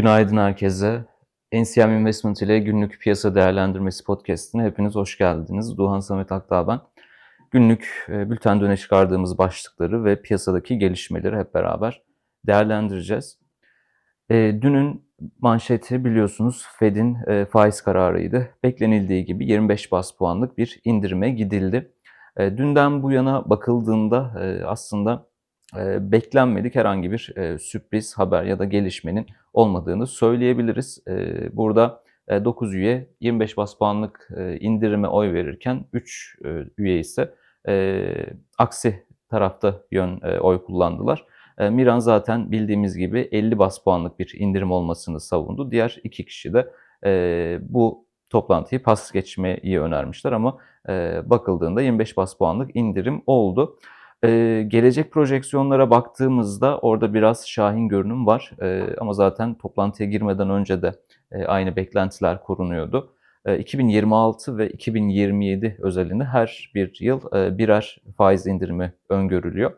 Günaydın herkese. NCM Investment ile günlük piyasa değerlendirmesi podcastine hepiniz hoş geldiniz. Duhan Samet Akdağ ben. Günlük e, bültende öne çıkardığımız başlıkları ve piyasadaki gelişmeleri hep beraber değerlendireceğiz. E, dünün manşeti biliyorsunuz Fed'in e, faiz kararıydı. Beklenildiği gibi 25 bas puanlık bir indirime gidildi. Dünden bu yana bakıldığında aslında beklenmedik herhangi bir e, sürpriz haber ya da gelişmenin olmadığını söyleyebiliriz. E, burada e, 9 üye 25 bas puanlık e, indirime oy verirken 3 e, üye ise e, aksi tarafta yön e, oy kullandılar. E, Miran zaten bildiğimiz gibi 50 bas puanlık bir indirim olmasını savundu. Diğer iki kişi de e, bu toplantıyı pas geçmeyi önermişler ama e, bakıldığında 25 bas puanlık indirim oldu. Ee, gelecek projeksiyonlara baktığımızda orada biraz şahin görünüm var. Ee, ama zaten toplantıya girmeden önce de e, aynı beklentiler korunuyordu. E, 2026 ve 2027 özelinde her bir yıl e, birer faiz indirimi öngörülüyor.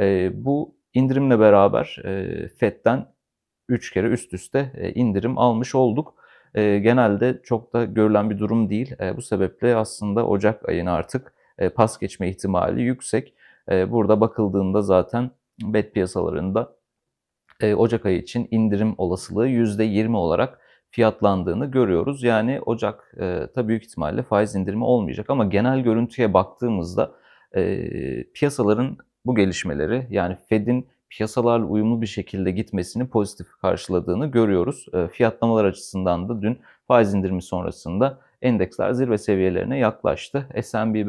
E, bu indirimle beraber e, FED'den 3 kere üst üste e, indirim almış olduk. E, genelde çok da görülen bir durum değil. E, bu sebeple aslında Ocak ayını artık e, pas geçme ihtimali yüksek. Ee, burada bakıldığında zaten bet piyasalarında e, Ocak ayı için indirim olasılığı %20 olarak fiyatlandığını görüyoruz. Yani Ocak'ta büyük ihtimalle faiz indirimi olmayacak ama genel görüntüye baktığımızda e, piyasaların bu gelişmeleri yani Fed'in piyasalarla uyumlu bir şekilde gitmesini pozitif karşıladığını görüyoruz. E, fiyatlamalar açısından da dün faiz indirimi sonrasında endeksler zirve seviyelerine yaklaştı. S&P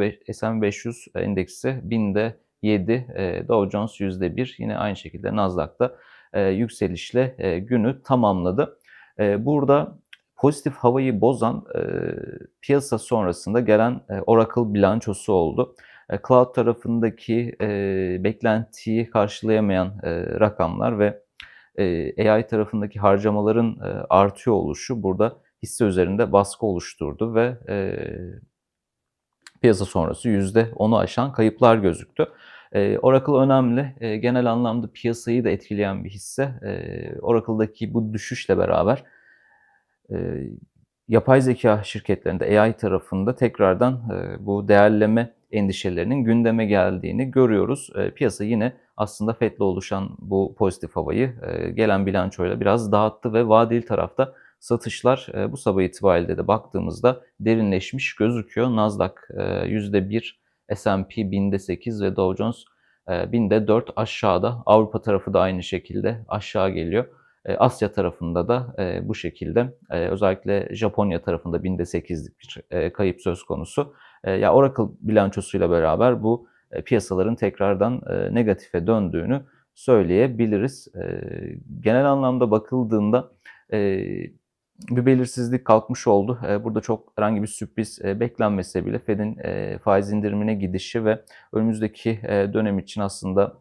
500 endeksi binde 7, e, Dow Jones %1 yine aynı şekilde Nasdaq'ta e, yükselişle e, günü tamamladı. Burada pozitif havayı bozan piyasa sonrasında gelen Oracle bilançosu oldu. Cloud tarafındaki beklentiyi karşılayamayan rakamlar ve AI tarafındaki harcamaların artıyor oluşu burada hisse üzerinde baskı oluşturdu ve piyasa sonrası %10'u aşan kayıplar gözüktü. Oracle önemli. Genel anlamda piyasayı da etkileyen bir hisse. Oracle'daki bu düşüşle beraber yapay zeka şirketlerinde AI tarafında tekrardan bu değerleme endişelerinin gündeme geldiğini görüyoruz. Piyasa yine aslında FED'le oluşan bu pozitif havayı gelen bilançoyla biraz dağıttı ve vadeli tarafta satışlar bu sabah itibariyle de baktığımızda derinleşmiş gözüküyor. Nasdaq %1 S&P binde 8 ve Dow Jones e, binde 4 aşağıda. Avrupa tarafı da aynı şekilde aşağı geliyor. E, Asya tarafında da e, bu şekilde özellikle Japonya tarafında binde 8'lik bir kayıp söz konusu. Ya Oracle bilançosuyla beraber bu piyasaların tekrardan negatife döndüğünü söyleyebiliriz. Genel anlamda bakıldığında bir belirsizlik kalkmış oldu. Burada çok herhangi bir sürpriz beklenmese bile Fed'in faiz indirimine gidişi ve önümüzdeki dönem için aslında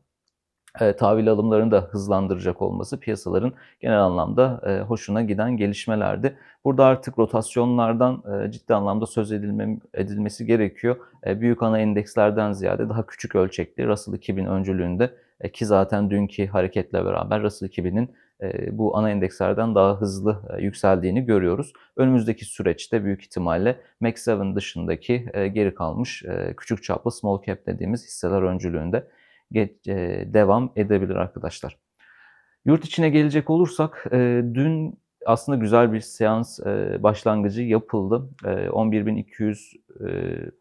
tahvil alımlarını da hızlandıracak olması piyasaların genel anlamda hoşuna giden gelişmelerdi. Burada artık rotasyonlardan ciddi anlamda söz edilme, edilmesi gerekiyor. Büyük ana endekslerden ziyade daha küçük ölçekli Russell 2000 öncülüğünde ki zaten dünkü hareketle beraber Russell 2000'in bu ana endekslerden daha hızlı yükseldiğini görüyoruz. Önümüzdeki süreçte büyük ihtimalle Max 7 dışındaki geri kalmış küçük çaplı small cap dediğimiz hisseler öncülüğünde devam edebilir arkadaşlar. Yurt içine gelecek olursak dün aslında güzel bir seans başlangıcı yapıldı. 11.200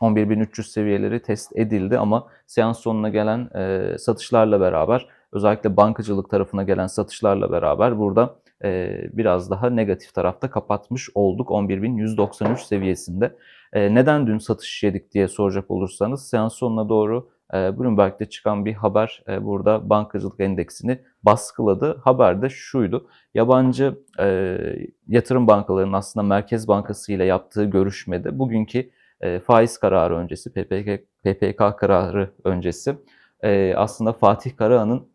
11.300 seviyeleri test edildi ama seans sonuna gelen satışlarla beraber özellikle bankacılık tarafına gelen satışlarla beraber burada e, biraz daha negatif tarafta kapatmış olduk 11.193 seviyesinde. E, neden dün satış yedik diye soracak olursanız seans sonuna doğru e, Bloomberg'de çıkan bir haber e, burada bankacılık endeksini baskıladı. Haber de şuydu. Yabancı e, yatırım bankalarının aslında Merkez Bankası ile yaptığı görüşmede bugünkü e, faiz kararı öncesi, PPK, PPK kararı öncesi e, aslında Fatih Karahan'ın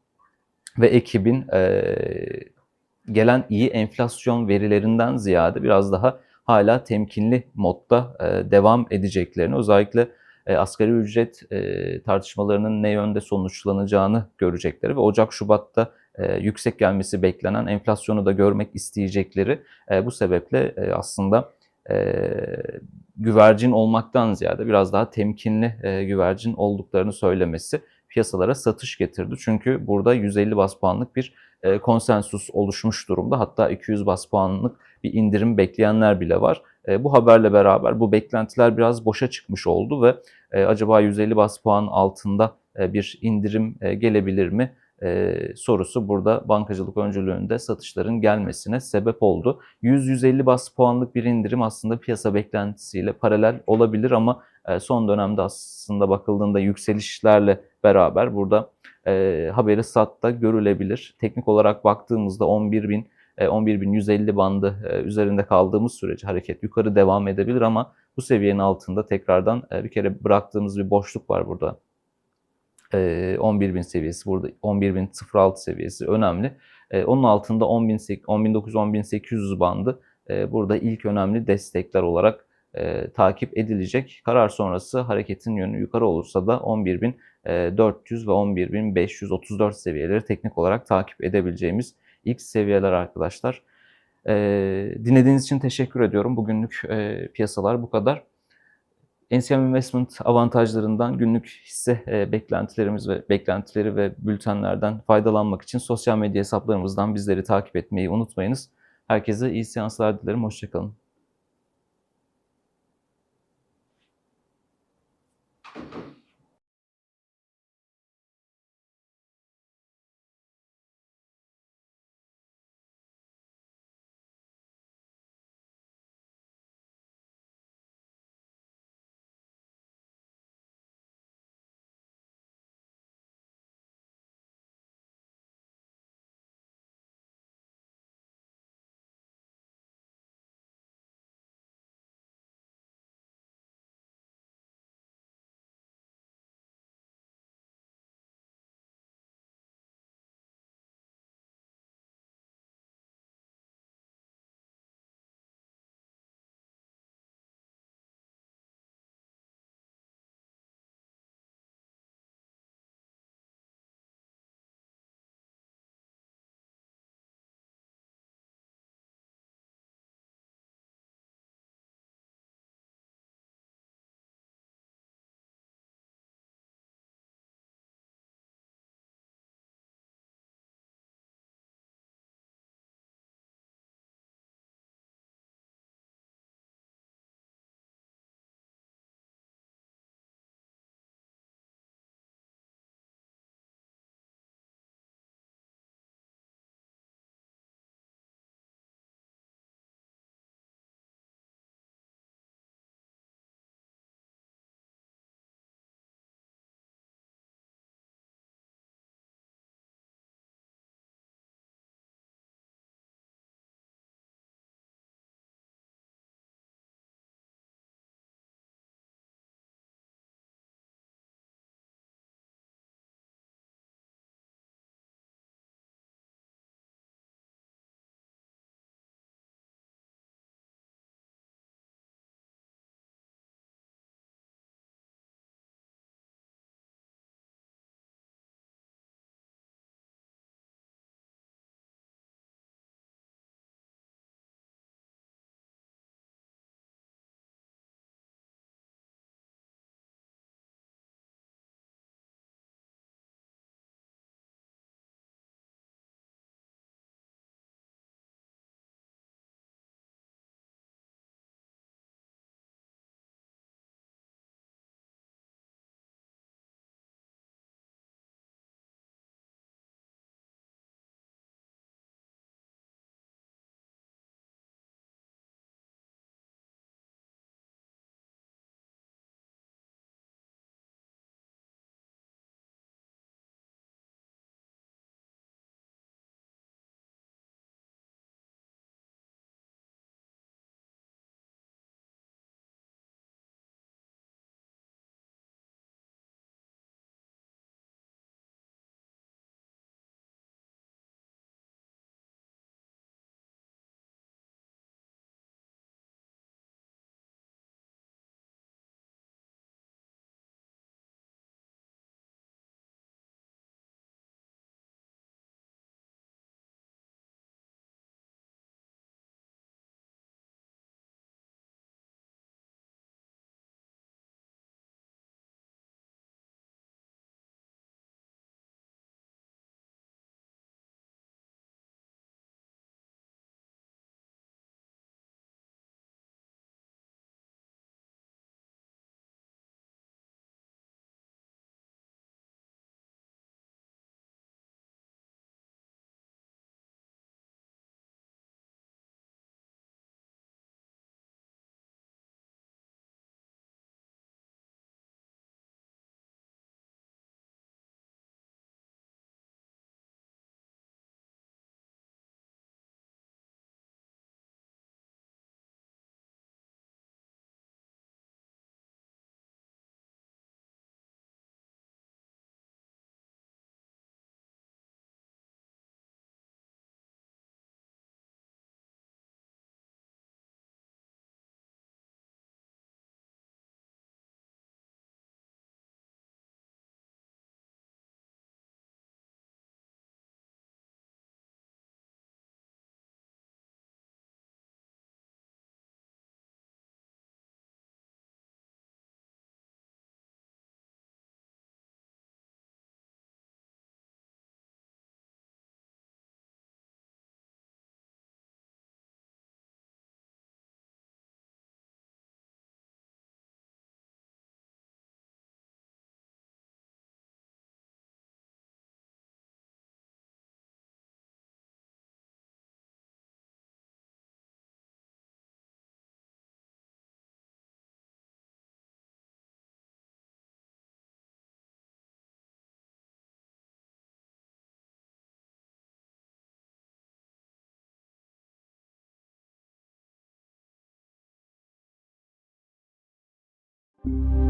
ve ekibin e, gelen iyi enflasyon verilerinden ziyade biraz daha hala temkinli modda devam edeceklerini özellikle e, asgari ücret tartışmalarının ne yönde sonuçlanacağını görecekleri ve Ocak-Şubat'ta yüksek gelmesi beklenen enflasyonu da görmek isteyecekleri bu sebeple e, aslında e, güvercin olmaktan ziyade biraz daha temkinli e, güvercin olduklarını söylemesi piyasalara satış getirdi. Çünkü burada 150 bas puanlık bir e, konsensus oluşmuş durumda. Hatta 200 bas puanlık bir indirim bekleyenler bile var. E, bu haberle beraber bu beklentiler biraz boşa çıkmış oldu ve e, acaba 150 bas puan altında e, bir indirim e, gelebilir mi? E, sorusu burada bankacılık öncülüğünde satışların gelmesine sebep oldu. 100-150 bas puanlık bir indirim aslında piyasa beklentisiyle paralel olabilir ama e, son dönemde aslında bakıldığında yükselişlerle beraber burada e, haberi satta görülebilir. Teknik olarak baktığımızda 11.000 11.150 bandı e, üzerinde kaldığımız sürece hareket yukarı devam edebilir ama bu seviyenin altında tekrardan e, bir kere bıraktığımız bir boşluk var burada 11.000 seviyesi burada 11.006 seviyesi önemli. Onun altında 10.900-10.800 bandı burada ilk önemli destekler olarak takip edilecek. Karar sonrası hareketin yönü yukarı olursa da 11.400 ve 11.534 seviyeleri teknik olarak takip edebileceğimiz ilk seviyeler arkadaşlar. Dinlediğiniz için teşekkür ediyorum. Bugünlük piyasalar bu kadar. NCM Investment avantajlarından günlük hisse e, beklentilerimiz ve beklentileri ve bültenlerden faydalanmak için sosyal medya hesaplarımızdan bizleri takip etmeyi unutmayınız. Herkese iyi seanslar dilerim. Hoşçakalın. you